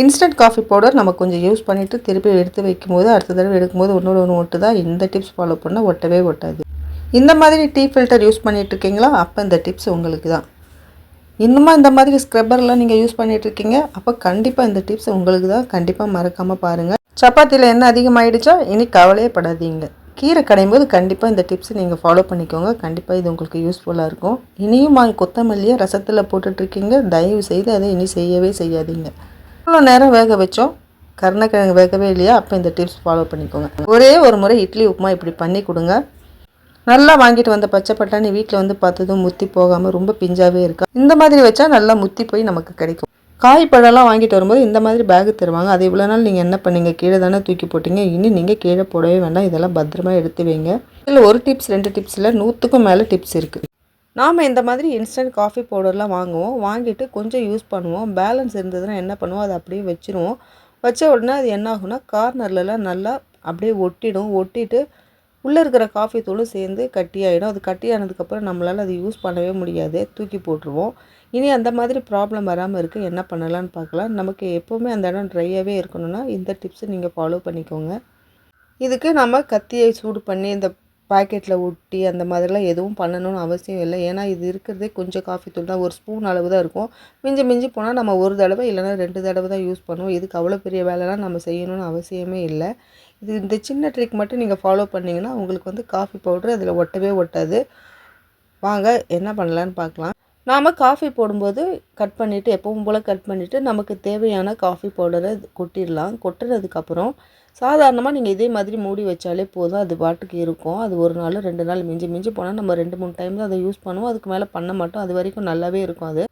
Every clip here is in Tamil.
இன்ஸ்டன்ட் காஃபி பவுடர் நம்ம கொஞ்சம் யூஸ் பண்ணிவிட்டு திருப்பி எடுத்து வைக்கும்போது அடுத்த தடவை எடுக்கும்போது ஒன்றோட ஒன்று ஒட்டு தான் இந்த டிப்ஸ் ஃபாலோ பண்ணால் ஒட்டவே ஒட்டாது. இந்த மாதிரி டீ ஃபில்டர் யூஸ் பண்ணிட்டு இருக்கீங்களா? அப்போ இந்த டிப்ஸ் உங்களுக்கு தான் இன்னுமா இந்த மாதிரி ஸ்க்ரப்பர்லாம் நீங்கள் யூஸ் பண்ணிகிட்ருக்கீங்க இருக்கீங்க? அப்போ கண்டிப்பாக இந்த டிப்ஸ் உங்களுக்கு தான் கண்டிப்பாக மறக்காமல் பாருங்கள் சப்பாத்தியில் என்ன அதிகமாகிடுச்சா இனி கவலையே படாதீங்க. கீரை கடையும் போது கண்டிப்பாக இந்த டிப்ஸ் நீங்கள் ஃபாலோ பண்ணிக்கோங்க. கண்டிப்பாக இது உங்களுக்கு யூஸ்ஃபுல்லாக இருக்கும். இனியும் வாங்கி கொத்தமல்லியை ரசத்தில் போட்டுட்ருக்கீங்க தயவு செய்து அதை இனி செய்யவே செய்யாதீங்க. இவ்வளோ நேரம் வேக வச்சோம். கருணக்கிழங்கு வேகவே இல்லையா? அப்போ இந்த டிப்ஸ் ஃபாலோ பண்ணிக்கோங்க. ஒரே ஒரு முறை இட்லி உப்புமா இப்படி பண்ணி கொடுங்க. நல்லா வாங்கிட்டு வந்த பச்சை பட்டாணி வீட்டில் வந்து பார்த்ததும் முத்தி போகாமல் ரொம்ப பிஞ்சாவே இருக்கா? இந்த மாதிரி வச்சா நல்லா முத்தி போய் நமக்கு கிடைக்கும். காய் பழம்லாம் வாங்கிட்டு வரும்போது இந்த மாதிரி பேக் தருவாங்க. அது இவ்வளோ நாள் நீங்கள் என்ன பண்ணீங்க? கீழே தானே தூக்கி போட்டீங்க. இனி நீங்கள் கீழே போடவே வேண்டாம். இதெல்லாம் பத்திரமா எடுத்து வைங்க. இதில் ஒரு டிப்ஸ் ரெண்டு டிப்ஸில் நூற்றுக்கும் மேலே டிப்ஸ் இருக்குது நாம் இந்த மாதிரி இன்ஸ்டன்ட் காஃபி பவுடர்லாம் வாங்குவோம். வாங்கிட்டு கொஞ்சம் யூஸ் பண்ணுவோம். பேலன்ஸ் இருந்ததுன்னா என்ன பண்ணுவோம்? அதை அப்படியே வச்சுருவோம். வச்ச உடனே அது என்ன ஆகும்னா கார்னர்லலாம் நல்லா அப்படியே ஒட்டிடும். ஒட்டிட்டு உள்ளே இருக்கிற காஃபி தூளும் சேர்ந்து கட்டியாயிடும் அது கட்டியானதுக்கப்புறம் நம்மளால் அது யூஸ் பண்ணவே முடியாது. தூக்கி போட்டுருவோம். இனி அந்த மாதிரி ப்ராப்ளம் வராமல் இருக்க. என்ன பண்ணலான்னு பார்க்கலாம். நமக்கு எப்போவுமே அந்த இடம் ட்ரையாகவே இருக்கணும்னா இந்த டிப்ஸை நீங்கள் ஃபாலோ பண்ணிக்கோங்க. இதுக்கு நம்ம கத்தியை சூடு பண்ணி இந்த பாக்கெட்டில் ஒட்டி அந்த மாதிரிலாம் எதுவும் பண்ணணும்னு அவசியம் இல்லை. ஏன்னா இது இருக்கிறதே கொஞ்சம் காஃபி தூள் தான் ஒரு ஸ்பூன் அளவு தான் இருக்கும். மிஞ்சி மிஞ்சி போனால் நம்ம ஒரு தடவை இல்லைன்னா ரெண்டு தடவை தான் யூஸ் பண்ணுவோம். இதுக்கு அவ்வளோ பெரிய வேலைலாம் நம்ம செய்யணும்னு அவசியமே இல்லை. இது இந்த சின்ன ட்ரிக் மட்டும் நீங்கள் ஃபாலோ பண்ணிங்கன்னா உங்களுக்கு வந்து காஃபி பவுட்ரு அதில் ஒட்டவே ஒட்டாது. வாங்க என்ன பண்ணலான்னு பார்க்கலாம். நாம் காஃபி போடும்போது கட் பண்ணிவிட்டு எப்பவும் போல் கட் பண்ணிவிட்டு நமக்கு தேவையான காஃபி பவுடரை கொட்டிடலாம். கொட்டுறதுக்கப்புறம் சாதாரணமாக நீங்கள் இதே மாதிரி மூடி வச்சாலே போதும். அது பாட்டுக்கு இருக்கும். அது ஒரு நாள் ரெண்டு நாள் மிஞ்சி மிஞ்சி போனால் நம்ம ரெண்டு மூணு டைம் தான் அதை யூஸ் பண்ணுவோம். அதுக்கு மேலே பண்ண மாட்டோம். அது வரைக்கும் நல்லாவே இருக்கும் அது.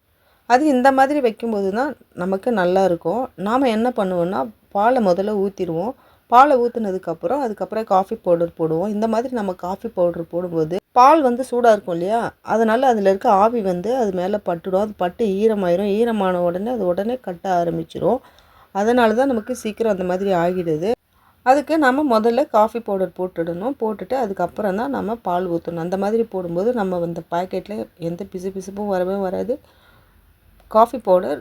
அது இந்த மாதிரி வைக்கும்போது தான் நமக்கு நல்லா இருக்கும். நாம் என்ன பண்ணுவோன்னா பாலை முதல்ல ஊற்றிடுவோம் பாலை ஊற்றுனதுக்கப்புறம் அதுக்கப்புறம் காஃபி பவுடர் போடுவோம். இந்த மாதிரி நம்ம காஃபி பவுடர் போடும்போது பால் வந்து சூடாக இருக்கும் இல்லையா? அதனால் அதில் இருக்க ஆவி வந்து அது மேலே பட்டுடும். அது பட்டு ஈரமாயிரும். ஈரமான உடனே அது உடனே கட்ட ஆரம்பிச்சிடும் அதனால தான் நமக்கு சீக்கிரம் அந்த மாதிரி ஆகிடுது. அதுக்கு நம்ம முதல்ல காஃபி பவுடர் போட்டுடணும். போட்டுட்டு அதுக்கப்புறம் தான் நம்ம பால் ஊற்றணும் அந்த மாதிரி போடும்போது நம்ம அந்த பாக்கெட்டில் எந்த பிசு பிசுப்பும் வரவே வராது. காஃபி பவுடர்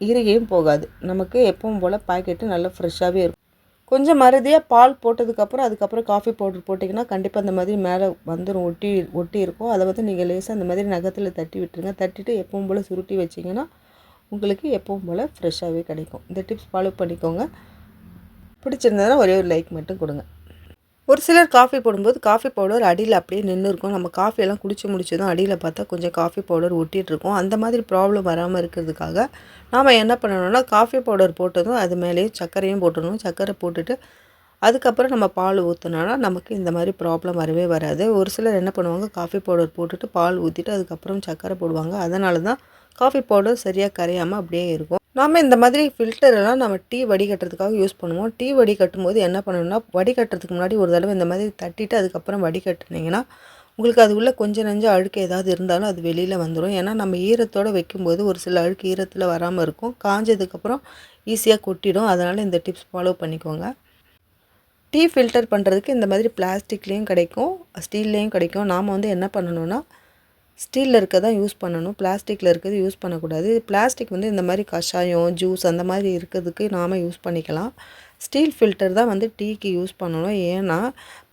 இறுகியும் போகாது. நமக்கு எப்பவும் போல் பாக்கெட்டு நல்லா ஃப்ரெஷ்ஷாகவே இருக்கும். கொஞ்சம் மறுதியாக பால் போட்டதுக்கப்புறம் அதுக்கப்புறம் காஃபி பவுடர் போட்டிங்கன்னா கண்டிப்பாக அந்த மாதிரி மேலே வந்துடும் ஒட்டி ஒட்டி இருக்கும். அதை வந்து நீங்கள் லேசாக அந்த மாதிரி நகத்தில் தட்டி விட்டுருங்க. தட்டிட்டு எப்பவும் போல் சுருட்டி வச்சிங்கன்னா உங்களுக்கு எப்பவும் போல் ஃப்ரெஷ்ஷாகவே கிடைக்கும். இந்த டிப்ஸ் ஃபாலோ பண்ணிக்கோங்க. பிடிச்சிருந்ததுன்னா ஒரே ஒரு லைக் மட்டும் கொடுங்க. ஒரு சிலர் காஃபி போடும்போது காஃபி பவுடர் அடியில் அப்படியே நின்று இருக்கும் நம்ம காஃபியெல்லாம் குடிச்சு முடிச்சதும் அடியில் பார்த்தா கொஞ்சம் காஃபி பவுடர் ஒட்டிகிட்டு இருக்கும் அந்த மாதிரி ப்ராப்ளம் வராமல் இருக்கிறதுக்காக நாம் என்ன பண்ணணும்னா காஃபி பவுடர் போட்டதும் அது மேலேயும் சர்க்கரையும் போட்டுடணும். சர்க்கரை போட்டுட்டு அதுக்கப்புறம் நம்ம பால் ஊற்றினோன்னா நமக்கு இந்த மாதிரி ப்ராப்ளம் வரவே வராது. ஒரு சிலர் என்ன பண்ணுவாங்க? காஃபி பவுடர் போட்டுட்டு பால் ஊற்றிட்டு அதுக்கப்புறம் சர்க்கரை போடுவாங்க. அதனால தான் காஃபி பவுடர் சரியாக கரையாமல் அப்படியே இருக்கும். நாம் இந்த மாதிரி ஃபில்டரெல்லாம் நம்ம டீ வடிகட்டுறதுக்காக யூஸ் பண்ணுவோம். டீ வடிகட்டும் போது என்ன பண்ணணும்னா வடிகட்டுறதுக்கு முன்னாடி ஒரு தடவை இந்த மாதிரி தட்டிட்டு அதுக்கப்புறம் வடிகட்டினீங்கன்னா உங்களுக்கு அது உள்ள கொஞ்சம் நஞ்சம் அழுக்கு ஏதாவது இருந்தாலும் அது வெளியில் வந்துடும் ஏன்னா நம்ம ஈரத்தோடு வைக்கும்போது ஒரு சில அழுக்கு ஈரத்தில் வராமல் இருக்கும். காஞ்சதுக்கப்புறம் ஈஸியாக கொட்டிடும். அதனால் இந்த டிப்ஸ் ஃபாலோ பண்ணிக்கோங்க. டீ ஃபில்டர் பண்ணுறதுக்கு இந்த மாதிரி பிளாஸ்டிக்லேயும் கிடைக்கும் ஸ்டீல்லேயும் கிடைக்கும். நாம் வந்து என்ன பண்ணணும்னா ஸ்டீலில் இருக்க தான் யூஸ் பண்ணணும். பிளாஸ்டிக்கில் இருக்கிறது யூஸ் பண்ணக்கூடாது. பிளாஸ்டிக் வந்து இந்த மாதிரி கஷாயம் ஜூஸ் அந்த மாதிரி இருக்கிறதுக்கு நாம் யூஸ் பண்ணிக்கலாம். ஸ்டீல் ஃபில்டர் தான் வந்து டீக்கு யூஸ் பண்ணணும். ஏன்னா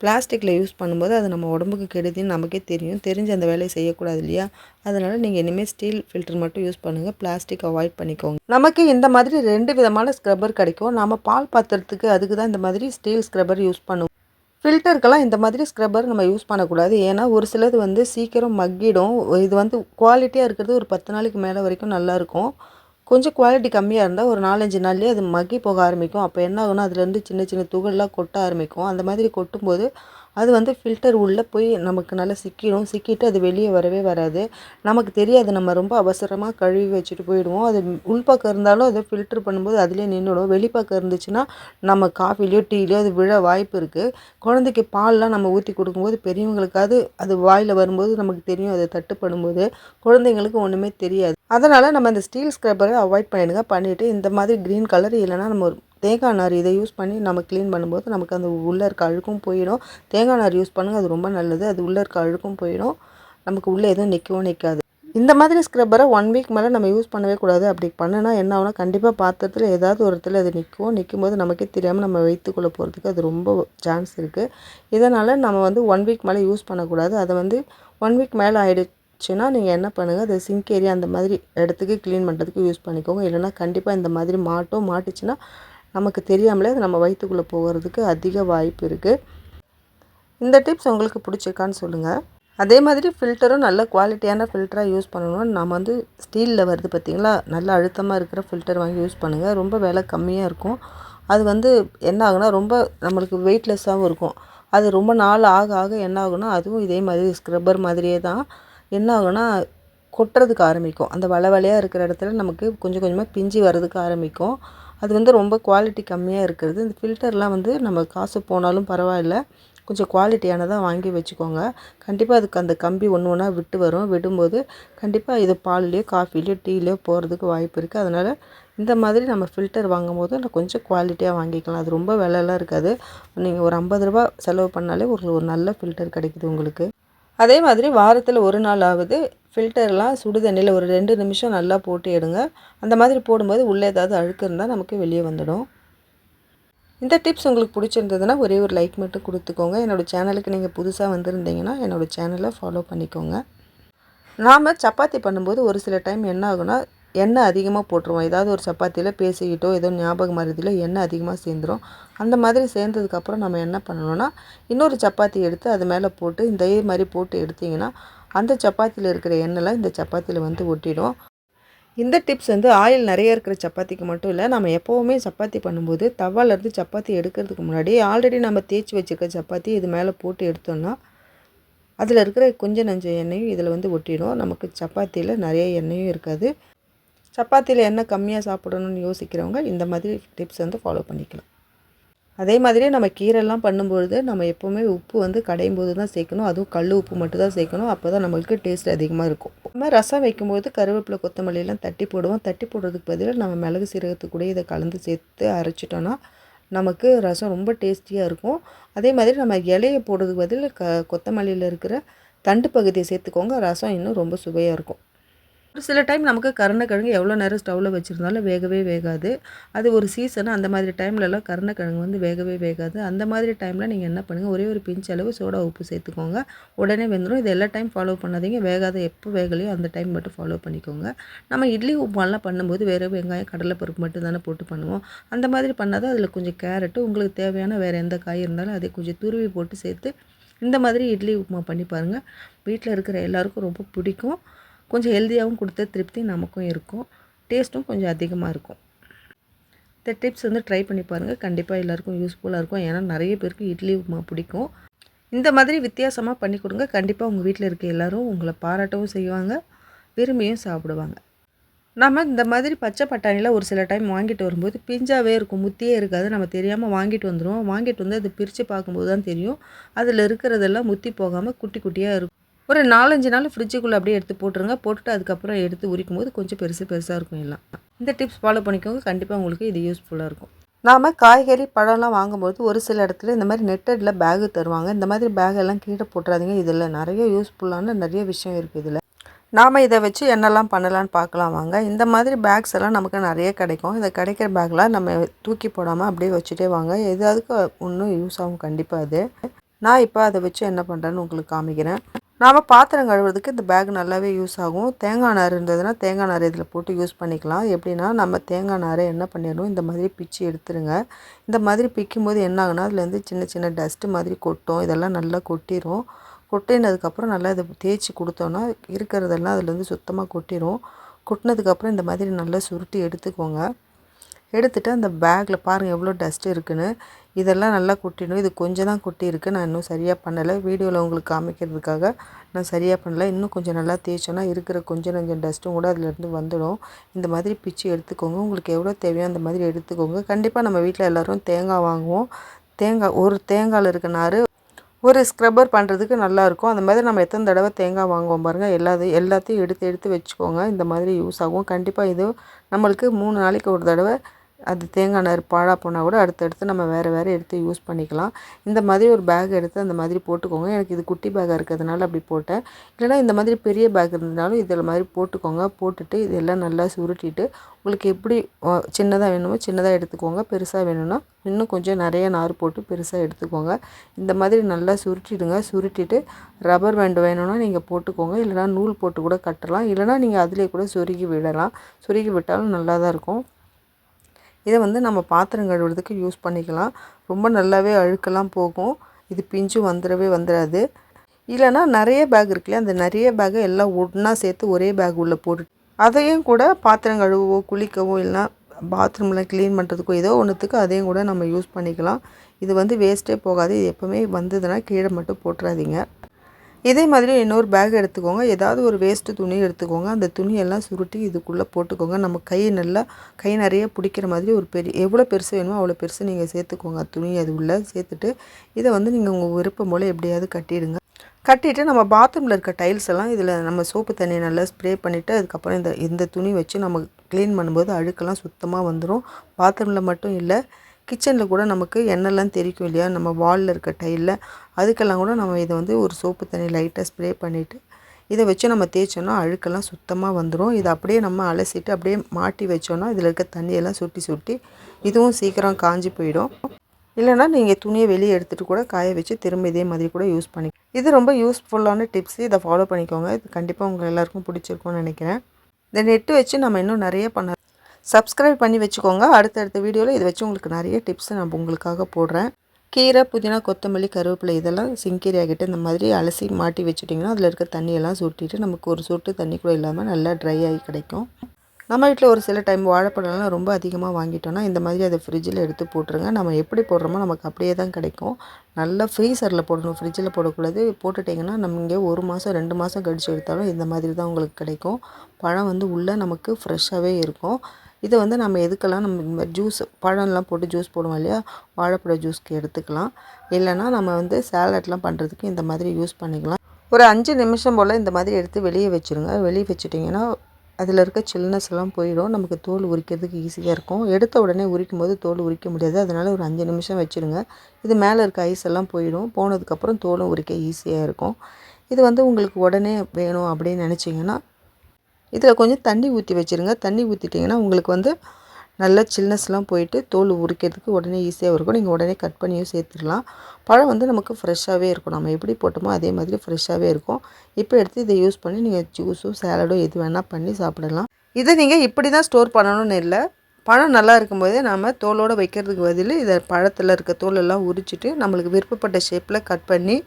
பிளாஸ்டிக்கில் யூஸ் பண்ணும்போது அது நம்ம உடம்புக்கு கெடுதின்னு நமக்கே தெரியும். தெரிஞ்சு அந்த வேலையை செய்யக்கூடாது இல்லையா? அதனால் நீங்கள் இனிமேல் ஸ்டீல் ஃபில்டர் மட்டும் யூஸ் பண்ணுங்கள் பிளாஸ்டிக் அவாய்ட் பண்ணிக்கோங்க. நமக்கு இந்த மாதிரி ரெண்டு விதமான ஸ்க்ரப்பர் கிடைக்கும். நம்ம பால் பாத்திரத்துக்கு அதுக்கு தான் இந்த மாதிரி ஸ்டீல் ஸ்க்ரப்பர் யூஸ் பண்ணுவோம். ஃபில்டருக்கெல்லாம் இந்த மாதிரி ஸ்க்ரப்பர் நம்ம யூஸ் பண்ணக்கூடாது. ஏன்னா ஒரு சிலது வந்து சீக்கிரம் மக்கிடும். இது வந்து குவாலிட்டியாக இருக்கிறது ஒரு பத்து நாளைக்கு மேலே வரைக்கும் நல்லாயிருக்கும் கொஞ்சம் குவாலிட்டி கம்மியாக இருந்தால் ஒரு நாலஞ்சு நாள்லேயே அது மக்கி போக ஆரம்பிக்கும். அப்போ என்ன ஆகும்னா அதுலேருந்து சின்ன சின்ன துகள்லாம் கொட்ட ஆரம்பிக்கும். அந்த மாதிரி கொட்டும்போது அது வந்து ஃபில்டர் உள்ளே போய் நமக்கு நல்லா சிக்கிடும் சிக்கிட்டு அது வெளியே வரவே வராது. நமக்கு தெரியாது. நம்ம ரொம்ப அவசரமாக கழுவி வச்சுட்டு போயிடுவோம். அது உள்பக்கம் இருந்தாலும் அதை ஃபில்டர் பண்ணும்போது அதிலே நின்றுடும் வெளிப்பக்கம் இருந்துச்சுன்னா நம்ம காஃபிலையோ டீலையோ அது விழ வாய்ப்பு இருக்குது குழந்தைக்கு பால்லாம் நம்ம ஊற்றி கொடுக்கும்போது பெரியவங்களுக்காவது அது வாயில் வரும்போது நமக்கு தெரியும். அதை தட்டுப்படும்போது குழந்தைங்களுக்கு ஒன்றுமே தெரியாது. அதனால் நம்ம இந்த ஸ்டீல் ஸ்க்ரப்பரை அவாய்ட் பண்ணிடுங்க. பண்ணிவிட்டு இந்த மாதிரி க்ரீன் கலர் இல்லைனா நம்ம ஒரு தேங்காய் நார் இதை யூஸ் பண்ணி நம்ம க்ளீன் பண்ணும்போது நமக்கு அந்த உள்ளே இருக்க அழுக்கும் போயிடும். தேங்காய் நார் யூஸ் பண்ணுங்கள் அது ரொம்ப நல்லது. அது உள்ளே இருக்க அழுக்கும் போயிடும். நமக்கு உள்ளே எதுவும் நிற்கவும் நிற்காது. இந்த மாதிரி ஸ்க்ரப்பரை ஒன் வீக் மேலே நம்ம யூஸ் பண்ணவே கூடாது. அப்படி பண்ணுனா என்ன ஆகுனா கண்டிப்பாக பாத்திரத்தில் ஏதாவது ஒரு இடத்துல அது நிற்கும். நிற்கும் போது நமக்கே தெரியாமல் நம்ம வைத்துக்கொள்ள போகிறதுக்கு அது ரொம்ப சான்ஸ் இருக்குது இதனால் நம்ம வந்து ஒன் வீக் மேலே யூஸ் பண்ணக்கூடாது. அதை வந்து ஒன் வீக் மேலே ஆகிடுச்சுன்னா நீங்கள் என்ன பண்ணுங்கள் அது சிங்க் ஏரியா அந்த மாதிரி இடத்துக்கு க்ளீன் பண்ணுறதுக்கு யூஸ் பண்ணிக்கோங்க. இல்லைனா கண்டிப்பாக இந்த மாதிரி மாட்டும் மாட்டுச்சுன்னா நமக்கு தெரியாமலே அது நம்ம வயிற்றுக்குள்ளே போகிறதுக்கு அதிக வாய்ப்பு இருக்குது இந்த டிப்ஸ் உங்களுக்கு பிடிச்சிருக்கான்னு சொல்லுங்கள் அதே மாதிரி ஃபில்டரும் நல்ல குவாலிட்டியான ஃபில்டராக யூஸ் பண்ணணும் நம்ம வந்து ஸ்டீலில் வருது பார்த்திங்களா நல்ல அழுத்தமாக இருக்கிற ஃபில்டர் வாங்கி யூஸ் பண்ணுங்கள் ரொம்ப விலை கம்மியாக இருக்கும். அது வந்து என்ன ஆகுனா ரொம்ப நம்மளுக்கு வெயிட்லெஸ்ஸாகவும் இருக்கும். அது ரொம்ப நாள் ஆக ஆக என்ன ஆகுனா அதுவும் இதே மாதிரி ஸ்க்ரப்பர் மாதிரியே தான் என்ன ஆகுனா கொட்டுறதுக்கு ஆரம்பிக்கும். அந்த வள வலையாக இருக்கிற இடத்துல நமக்கு கொஞ்சம் கொஞ்சமாக பிஞ்சு வர்றதுக்கு ஆரம்பிக்கும். அது வந்து ரொம்ப குவாலிட்டி கம்மியாக இருக்கிறது. இந்த ஃபில்டர்லாம் வந்து நம்ம காசு போனாலும் பரவாயில்ல. கொஞ்சம் குவாலிட்டியானதாக வாங்கி வச்சுக்கோங்க. கண்டிப்பாக அதுக்கு அந்த கம்பி ஒன்று ஒன்றா விட்டு வரும். விடும்போது கண்டிப்பாக இது பால்லையோ காஃபிலையோ டீலையோ போகிறதுக்கு வாய்ப்பு இருக்குது அதனால் இந்த மாதிரி நம்ம ஃபில்டர் வாங்கும்போது கொஞ்சம் குவாலிட்டியாக வாங்கிக்கலாம். அது ரொம்ப விலைலாம் இருக்காது. நீங்கள் ஒரு ஐம்பது ரூபா செலவு பண்ணாலே ஒரு ஒரு நல்ல ஃபில்டர் கிடைக்குது உங்களுக்கு. அதே மாதிரி வாரத்தில் ஒரு நாள் ஆகுது ஃபில்டர்லாம் சுடு தண்ணியில் ஒரு ரெண்டு நிமிஷம் நல்லா போட்டு எடுங்க. அந்த மாதிரி போடும்போது உள்ளே ஏதாவது அழுக்கு இருந்தால் நமக்கு வெளியே வந்துடும். இந்த டிப்ஸ் உங்களுக்கு பிடிச்சிருந்ததுன்னா ஒரே ஒரு லைக் மட்டும் கொடுத்துக்கோங்க. என்னோடய சேனலுக்கு நீங்கள் புதுசாக வந்திருந்தீங்கன்னா என்னோடய சேனலை ஃபாலோ பண்ணிக்கோங்க. நாம் சப்பாத்தி பண்ணும்போது ஒரு சில டைம் என்ன ஆகுனா எண்ணெய் அதிகமாக போட்டுருவோம். ஏதாவது ஒரு சப்பாத்தியில் பேசிக்கிட்டோ ஏதோ ஞாபகம் மருதியில் எண்ணெய் அதிகமாக சேர்ந்துடும் அந்த மாதிரி சேர்ந்ததுக்கப்புறம் நம்ம என்ன பண்ணணும்னா இன்னொரு சப்பாத்தி எடுத்து அது மேலே போட்டு இந்த மாதிரி போட்டு எடுத்திங்கன்னா அந்த சப்பாத்தியில் இருக்கிற எண்ணெய்லாம் இந்த சப்பாத்தியில் வந்து ஒட்டிடும். இந்த டிப்ஸ் வந்து ஆயில் நிறைய இருக்கிற சப்பாத்திக்கு மட்டும் இல்லை நம்ம எப்போவுமே சப்பாத்தி பண்ணும்போது தவாலேருந்து சப்பாத்தி எடுக்கிறதுக்கு முன்னாடி ஆல்ரெடி நம்ம தேய்ச்சி வச்சுருக்க சப்பாத்தி இது மேலே போட்டு எடுத்தோம்னா அதில் இருக்கிற கொஞ்சம் நஞ்சம் எண்ணெயும் இதில் வந்து ஒட்டிடும். நமக்கு சப்பாத்தியில் நிறைய எண்ணெயும் இருக்காது. சப்பாத்தியில் என்ன கம்மியாக சாப்பிடணும்னு யோசிக்கிறவங்க இந்த மாதிரி டிப்ஸ் வந்து ஃபாலோ பண்ணிக்கலாம். அதே மாதிரியே நம்ம கீரைலாம் பண்ணும்பொழுது நம்ம எப்போவுமே உப்பு வந்து கடையும் போது தான் சேர்க்கணும். அதுவும் கல் உப்பு மட்டும் தான் சேர்க்கணும். அப்போ தான் நம்மளுக்கு டேஸ்ட் அதிகமாக இருக்கும். நம்ம ரசம் வைக்கும்போது கருவேப்பிலை கொத்தமல்லியெல்லாம் தட்டி போடுவோம். தட்டி போடுறதுக்கு பதிலாக நம்ம மிளகு சீரகத்து கூட இதை கலந்து சேர்த்து அரைச்சிட்டோன்னா நமக்கு ரசம் ரொம்ப டேஸ்டியாக இருக்கும். அதே மாதிரி நம்ம இலையை போடுறதுக்கு பதில் க கொத்தமல்லியில் இருக்கிற தண்டு பகுதியை சேர்த்துக்கோங்க. ரசம் இன்னும் ரொம்ப சுவையாக இருக்கும். சில டைம் நமக்கு கருணக்கிழங்கு எவ்வளோ நேரம் ஸ்டவ்வில் வச்சுருந்தாலும் வேகவே வேகாது. அது ஒரு சீசன் அந்த மாதிரி டைம்லலாம் கருணக்கிழங்கு வந்து வேகவே வேகாது. அந்த மாதிரி டைமில் நீங்கள் என்ன பண்ணுங்கள் ஒரே ஒரு பிஞ்ச் அளவு சோடா உப்பு சேர்த்துக்கோங்க. உடனே வெந்துடும் இது எல்லா டைம் ஃபாலோ பண்ணாதீங்க. வேகாத எப்போ வேகலையோ அந்த டைம் மட்டும் ஃபாலோ பண்ணிக்கோங்க. நம்ம இட்லி உப்புமாலாம் பண்ணும்போது வேறு வெங்காயம் கடலைப்பருப்பு மட்டும் தானே போட்டு பண்ணுவோம். அந்த மாதிரி பண்ணாதான் அதில் கொஞ்சம் கேரட்டு உங்களுக்கு தேவையான வேறு எந்த காய் இருந்தாலும் அதை கொஞ்சம் துருவி போட்டு சேர்த்து இந்த மாதிரி இட்லி உப்புமா பண்ணி பாருங்கள் வீட்டில் இருக்கிற எல்லாருக்கும் ரொம்ப பிடிக்கும். கொஞ்சம் ஹெல்த்தியாகவும் கொடுத்த திருப்தி நமக்கும் இருக்கும். டேஸ்ட்டும் கொஞ்சம் அதிகமாக இருக்கும். இந்த டிப்ஸ் வந்து ட்ரை பண்ணி பாருங்கள் கண்டிப்பாக எல்லாருக்கும் யூஸ்ஃபுல்லாக இருக்கும். ஏன்னா நிறைய பேருக்கு இட்லி உப்புமா பிடிக்கும். இந்த மாதிரி வித்தியாசமாக பண்ணி கொடுங்க. கண்டிப்பாக உங்கள் வீட்டில் இருக்க எல்லோரும் உங்களை பாராட்டவும் செய்வாங்க. விரும்பியும் சாப்பிடுவாங்க. நம்ம இந்த மாதிரி பச்சை பட்டாணியில் ஒரு சில டைம் வாங்கிட்டு வரும்போது பிஞ்சாவே இருக்கும். முத்தியே இருக்காது. நம்ம தெரியாமல் வாங்கிட்டு வந்துடுவோம் வாங்கிட்டு வந்து அது பிரித்து பார்க்கும்போது தான் தெரியும். அதில் இருக்கிறதெல்லாம் முத்தி போகாமல் குட்டி குட்டியாக இருக்கும். ஒரு நாலஞ்சு நாள் ஃப்ரிட்ஜுக்குள்ளே அப்படியே எடுத்து போட்டுருங்க. போட்டுட்டு அதுக்கப்புறம் எடுத்து உரிக்கும் போது கொஞ்சம் பெருசு பெருசாக இருக்கும் எல்லாம். இந்த டிப்ஸ் ஃபாலோ பண்ணிக்கோங்க. கண்டிப்பாக உங்களுக்கு இது யூஸ்ஃபுல்லாக இருக்கும். நாம் காய்கறி பழம்லாம் வாங்கும்போது ஒரு சில இடத்துல இந்த மாதிரி நெட்டடில் பேகு தருவாங்க. இந்த மாதிரி பேகெல்லாம் கீழே போட்டுறாதீங்க. இதில் நிறைய யூஸ்ஃபுல்லான நிறைய விஷயம் இருக்குது இதில். நாம் இதை வச்சு என்னெல்லாம் பண்ணலான்னு பார்க்கலாம் வாங்க. இந்த மாதிரி பேக்ஸ் எல்லாம் நமக்கு நிறைய கிடைக்கும். இந்த கிடைக்கிற பேக்லாம் நம்ம தூக்கி போடாமல் அப்படியே வச்சுட்டே வாங்க. எதாவதுக்கு ஒன்றும் யூஸ் ஆகும். கண்டிப்பாக அது. நான் இப்போ அதை வச்சு என்ன பண்ணுறேன்னு உங்களுக்கு காமிக்கிறேன். நாம் பாத்திரம் கழுவுறதுக்கு இந்த பேக் நல்லாவே யூஸ் ஆகும். தேங்காய் நார் இருந்ததுன்னா தேங்காய் நார் இதில் போட்டு யூஸ் பண்ணிக்கலாம். எப்படின்னா நம்ம தேங்காய் நாரை என்ன பண்ணிடணும்? இந்த மாதிரி பிச்சு எடுத்துருங்க. இந்த மாதிரி பிக்கும் போது என்ன ஆகுனா அதுலேருந்து சின்ன சின்ன டஸ்ட்டு மாதிரி கொட்டும். இதெல்லாம் நல்லா கொட்டிடும் கொட்டினதுக்கப்புறம் நல்லா இதை தேய்ச்சி கொடுத்தோன்னா இருக்கிறதெல்லாம் அதுலேருந்து சுத்தமாக கொட்டிடும் கொட்டினதுக்கப்புறம் இந்த மாதிரி நல்லா சுருட்டி எடுத்துக்கோங்க. எடுத்துகிட்டு அந்த பேக்கில் பாருங்கள் எவ்வளோ டஸ்ட்டு இருக்குதுன்னு இதெல்லாம் நல்லா கொட்டிடும் இது கொஞ்சம் தான் கொட்டியிருக்கு. நான் இன்னும் சரியாக பண்ணலை. வீடியோவில் உங்களுக்கு காமிக்கிறதுக்காக நான் சரியாக பண்ணலை. இன்னும் கொஞ்சம் நல்லா தேய்ச்சோன்னா இருக்கிற கொஞ்சம் கொஞ்சம் டஸ்ட்டும் கூட அதிலேருந்து வந்துடும். இந்த மாதிரி பிச்சு எடுத்துக்கோங்க. உங்களுக்கு எவ்வளோ தேவையோ அந்த மாதிரி எடுத்துக்கோங்க. கண்டிப்பாக நம்ம வீட்டில் எல்லோரும் தேங்காய் வாங்குவோம். தேங்காய் ஒரு தேங்காயில் இருக்க நார் ஒரு ஸ்க்ரப்பர் பண்ணுறதுக்கு நல்லாயிருக்கும் அந்த மாதிரி நம்ம எத்தனை தடவை தேங்காய் வாங்குவோம் பாருங்கள் எல்லாத்தையும் எல்லாத்தையும் எடுத்து எடுத்து வச்சுக்கோங்க. இந்த மாதிரி யூஸ் ஆகும். கண்டிப்பாக இது நம்மளுக்கு மூணு நாளைக்கு ஒரு தடவை அது தேங்காய் நார் பாழா போனால் கூட அடுத்தடுத்து நம்ம வேறு வேறு எடுத்து யூஸ் பண்ணிக்கலாம். இந்த மாதிரி ஒரு பேக் எடுத்து அந்த மாதிரி போட்டுக்கோங்க. எனக்கு இது குட்டி பேக்காக இருக்கிறதுனால அப்படி போட்டேன். இல்லைனா இந்த மாதிரி பெரிய பேக் இருந்ததுனாலும் இதில் மாதிரி போட்டுக்கோங்க. போட்டுட்டு இதெல்லாம் நல்லா சுருட்டிட்டு உங்களுக்கு எப்படி சின்னதாக வேணுமோ சின்னதாக எடுத்துக்கோங்க. பெருசாக வேணும்னா இன்னும் கொஞ்சம் நிறைய நார் போட்டு பெருசாக எடுத்துக்கோங்க. இந்த மாதிரி நல்லா சுருட்டிடுங்க. சுருட்டிட்டு ரப்பர் பேண்ட் வேணும்னா நீங்கள் போட்டுக்கோங்க. இல்லைனா நூல் போட்டு கூட கட்டலாம். இல்லைனா நீங்கள் அதிலே கூட சொருகி விடலாம். சொருகி விட்டாலும் நல்லா தான் இருக்கும். இதை வந்து நம்ம பாத்திரம் கழுவுறதுக்கு யூஸ் பண்ணிக்கலாம். ரொம்ப நல்லாவே அழுக்கெல்லாம் போகும். இது பிஞ்சு வந்துடவே வந்துடாது. இல்லைனா நிறைய பேக் இருக்குல்ல அந்த நிறைய பேக்கை எல்லாம் ஒன்றா சேர்த்து ஒரே பேக் உள்ளே போட்டு அதையும் கூட பாத்திரம் கழுவவோ குளிக்கவோ இல்லைனா பாத்ரூமில் க்ளீன் பண்ணுறதுக்கோ ஏதோ ஒன்றுத்துக்கு அதையும் கூட நம்ம யூஸ் பண்ணிக்கலாம். இது வந்து வேஸ்ட்டே போகாது. இது எப்போவுமே வந்ததுன்னா கீழே மட்டும் போட்டுறாதீங்க. இதே மாதிரி இன்னொரு பேக் எடுத்துக்கோங்க. ஏதாவது ஒரு வேஸ்ட்டு துணி எடுத்துக்கோங்க. அந்த துணியெல்லாம் சுருட்டி இதுக்குள்ளே போட்டுக்கோங்க. நம்ம கை நல்லா கை நிறைய பிடிக்கிற மாதிரி ஒரு பெரிய எவ்வளோ பெருசு வேணுமோ அவ்வளோ பெருசு நீங்கள் சேர்த்துக்கோங்க. துணி அது உள்ளே சேர்த்துட்டு இதை வந்து நீங்கள் உங்கள் விருப்பம் போல் எப்படியாவது கட்டிடுங்க. கட்டிட்டு நம்ம பாத்ரூமில் இருக்க டைல்ஸ் எல்லாம் இதில் நம்ம சோப்பு தண்ணியை நல்லா ஸ்ப்ரே பண்ணிவிட்டு அதுக்கப்புறம் இந்த இந்த துணி வச்சு நம்ம க்ளீன் பண்ணும்போது அழுக்கெல்லாம் சுத்தமாக வந்துடும் பாத்ரூமில் மட்டும் இல்லை கிச்சனில் கூட நமக்கு எண்ணெய்லாம் தெரிக்கும் இல்லையா? நம்ம வாலில் இருக்க டைலில். அதுக்கெல்லாம் கூட நம்ம இதை வந்து ஒரு சோப்பு தண்ணி லைட்டாக ஸ்ப்ரே பண்ணிவிட்டு இதை வச்சு நம்ம தேய்ச்சோன்னா அழுக்கெல்லாம் சுத்தமாக வந்துடும் இதை அப்படியே நம்ம அலசிட்டு அப்படியே மாட்டி வச்சோன்னா இதில் இருக்க தண்ணியெல்லாம் சுட்டி சுட்டி இதுவும் சீக்கிரம் காஞ்சி போயிடும். இல்லைனா நீங்கள் துணியை வெளியே எடுத்துகிட்டு கூட காய வச்சு திரும்ப இதே மாதிரி கூட யூஸ் பண்ணி இது ரொம்ப யூஸ்ஃபுல்லான டிப்ஸு. இதை ஃபாலோ பண்ணிக்கோங்க. இது கண்டிப்பாக உங்கள் எல்லாேருக்கும் பிடிச்சிருக்கும்னு நினைக்கிறேன். இந்த நெட்டு வச்சு நம்ம இன்னும் நிறைய பண்ண சப்ஸ்கிரைப் பண்ணி வச்சுக்கோங்க. அடுத்தடுத்த வீடியோவில் இதை வச்சு உங்களுக்கு நிறைய டிப்ஸ் நான் உங்களுக்காக போடுறேன். கீரை புதினா கொத்தமல்லி கருவேப்பிலை இதெல்லாம் சிங்கீரியாகிட்டு இந்த மாதிரி அலசி மாட்டி வச்சுட்டிங்கன்னா அதில் இருக்க தண்ணியெல்லாம் சுட்டிட்டு நமக்கு ஒரு சொட்டு தண்ணி கூட இல்லாமல் நல்லா ட்ரை ஆகி கிடைக்கும். நம்ம வீட்டில் ஒரு சில டைம் வாழைப்பழம்லாம் ரொம்ப அதிகமாக வாங்கிட்டோன்னா இந்த மாதிரி அதை ஃப்ரிட்ஜில் எடுத்து போட்டுருங்க. நம்ம எப்படி போடுறோமோ நமக்கு அப்படியே தான் கிடைக்கும். நல்லா ஃப்ரீசரில் போடணும். ஃப்ரிட்ஜில் போடக்கூடாது. போட்டுட்டிங்கன்னா நம்ம இங்கே ஒரு மாதம் ரெண்டு மாதம் கடிச்சு எடுத்தாலும் இந்த மாதிரி தான் உங்களுக்கு கிடைக்கும். பழம் வந்து உள்ளே நமக்கு ஃப்ரெஷ்ஷாகவே இருக்கும். இதை வந்து நம்ம எதுக்கெல்லாம் நம்ம இந்த ஜூஸ் பழம்லாம் போட்டு ஜூஸ் போடுவோம் இல்லையா? வாழைப்பழ ஜூஸ்க்கு எடுத்துக்கலாம். இல்லைனா நம்ம வந்து சேலட்லாம் பண்ணுறதுக்கு இந்த மாதிரி யூஸ் பண்ணிக்கலாம். ஒரு அஞ்சு நிமிஷம் போல் இந்த மாதிரி எடுத்து வெளியே வச்சுருங்க. வெளியே வச்சுட்டிங்கன்னா அதில் இருக்க சில்னஸ் எல்லாம் போயிடும். நமக்கு தோல் உரிக்கிறதுக்கு ஈஸியாக இருக்கும். எடுத்த உடனே உரிக்கும் போது தோல் உரிக்க முடியாது. அதனால் ஒரு அஞ்சு நிமிஷம் வச்சுருங்க. இது மேலே இருக்க ஐஸ் எல்லாம் போயிடும். போனதுக்கப்புறம் தோலும் உரிக்க ஈஸியாக இருக்கும். இது வந்து உங்களுக்கு உடனே வேணும் அப்படின்னு நினச்சிங்கன்னா இதில் கொஞ்சம் தண்ணி ஊற்றி வச்சுருங்க. தண்ணி ஊற்றிட்டிங்கன்னா உங்களுக்கு வந்து நல்லா சில்னஸ்லாம் போயிட்டு தோல் உரிக்கிறதுக்கு உடனே ஈஸியாக இருக்கும். நீங்கள் உடனே கட் பண்ணியும் சேர்த்துடலாம். பழம் வந்து நமக்கு ஃப்ரெஷ்ஷாகவே இருக்கும். நம்ம எப்படி போட்டோமோ அதே மாதிரி ஃப்ரெஷ்ஷாகவே இருக்கும். இப்போ எடுத்து இதை யூஸ் பண்ணி நீங்கள் ஜூஸும் சேலடும் எது வேணால் பண்ணி சாப்பிடலாம். இதை நீங்கள் இப்படி தான் ஸ்டோர் பண்ணணும்னு இல்லை. பழம் நல்லா இருக்கும்போதே நம்ம தோலோடு வைக்கிறதுக்கு பதில் இதை பழத்தில் இருக்க தோலெல்லாம் உரிச்சிட்டு நம்மளுக்கு விருப்பப்பட்ட ஷேப்பில் கட் பண்ணி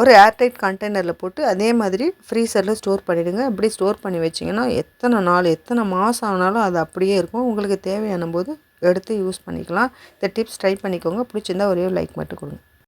ஒரு ஏர்டைட் கண்டெய்னரில் போட்டு அதே மாதிரி ஃப்ரீசரில் ஸ்டோர் பண்ணிவிடுங்க அப்படி ஸ்டோர் பண்ணி வச்சிங்கன்னா எத்தனை நாள் எத்தனை மாதம் ஆனாலும் அது அப்படியே இருக்கும். உங்களுக்கு தேவையான போது எடுத்து யூஸ் பண்ணிக்கலாம். இந்த டிப்ஸ் ட்ரை பண்ணிக்கோங்க. பிடிச்சிருந்தா ஒரே லைக் மட்டும் கொடுங்க.